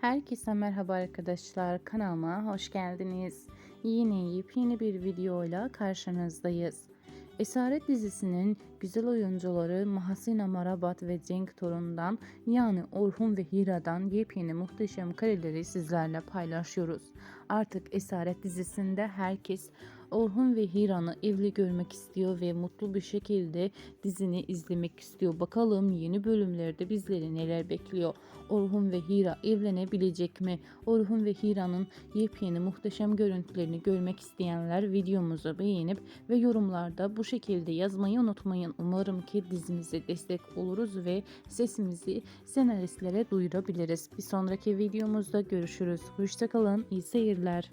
Herkese merhaba arkadaşlar. Kanalıma hoş geldiniz. Yine yepyeni bir videoyla karşınızdayız. Esaret dizisinin güzel oyuncuları Mahasina Marabat ve Cenk Torun'dan yani Orhun ve Hira'dan yepyeni muhteşem kareleri sizlerle paylaşıyoruz. Artık Esaret dizisinde herkes Orhun ve Hira'nı evli görmek istiyor ve mutlu bir şekilde dizini izlemek istiyor. Bakalım yeni bölümlerde bizleri neler bekliyor. Orhun ve Hira evlenebilecek mi? Orhun ve Hira'nın yepyeni muhteşem görüntülerini görmek isteyenler videomuzu beğenip ve yorumlarda bu şekilde yazmayı unutmayın. Umarım ki dizimize destek oluruz ve sesimizi senaristlere duyurabiliriz. Bir sonraki videomuzda görüşürüz. Hoşçakalın, iyi seyirler.